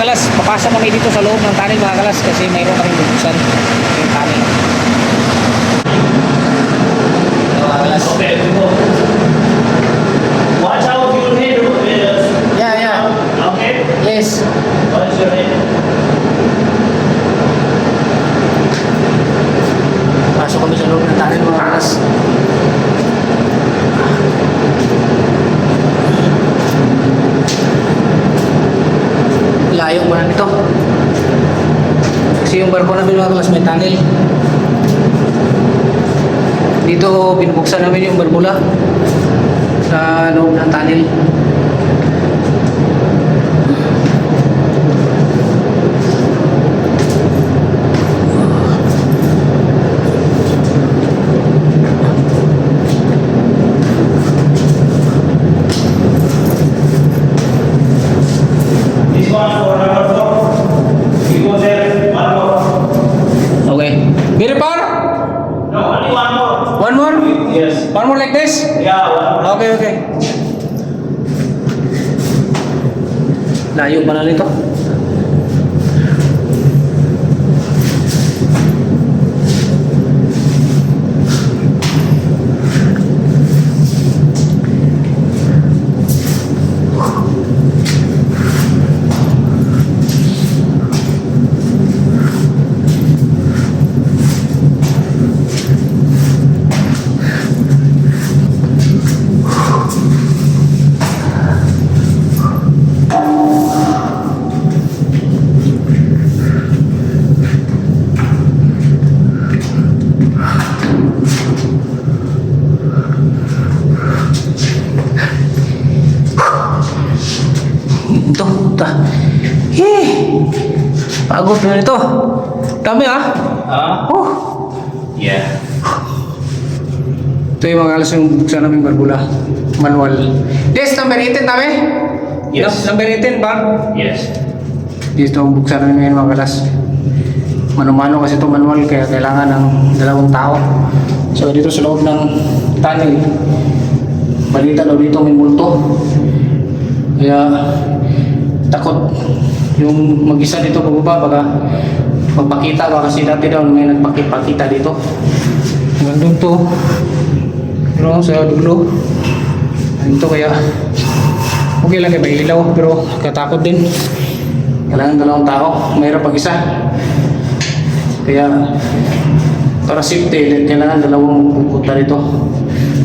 kalas, papasok kami dito sa loob ng tunnel mga kalas kasi mayroon kaming bubuksan yung tunnel. Mga kalas. Watch out your head. Yeah, yeah. Okay? Yes. Watch your head. Pasok kami sa loob ng tunnel mga kalas. Layo mo na nito. Kasi yung barko namin mga kalas may tunnel. Dito binubuksan namin yung barbula sa loob ng tunnel. This one for number four. You go there, one more. Okay. Very far? No, only one more. One more? Yes. One more like this? Yeah, one more. Okay, okay. Layo pa na nito. Ito, ito. Eh, pagod na nito. Dami ah. Huh? Oh. Yeah. Ito yung mga alas yung buksan namin barbula. Manual. Yes, number 18 dami? Yes. Num- Number 18 ba? Yes. Dito ang buksan namin ngayon mga kalas. Mano-mano kasi ito manual kaya kailangan ng dalawang tao. So dito sa loob ng tunnel, balita daw dito may multo. Kaya takot yung mag-isa dito pababa baka magpakita ba kasi dati daw may nagpakita dito. Hanggang to. Pero sa dulo, ito kaya okay lang kaya may ilaw pero katakot din. Kailangan dalawang tao, mayroon pag isa. Kaya para safety, kailangan dalawang pupunta rito.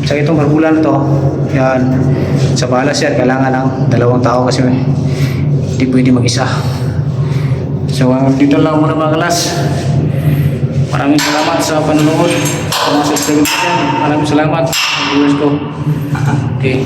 Sa itong barbula na to, yan, sa balas yan, kailangan ng dalawang tao kasi hindi pwede mag-isa. So, hanggang dito lang muna mga kalas. Maraming salamat sa panonood. Sa mga subscribers dyan, maraming salamat sa viewers ko. Okay.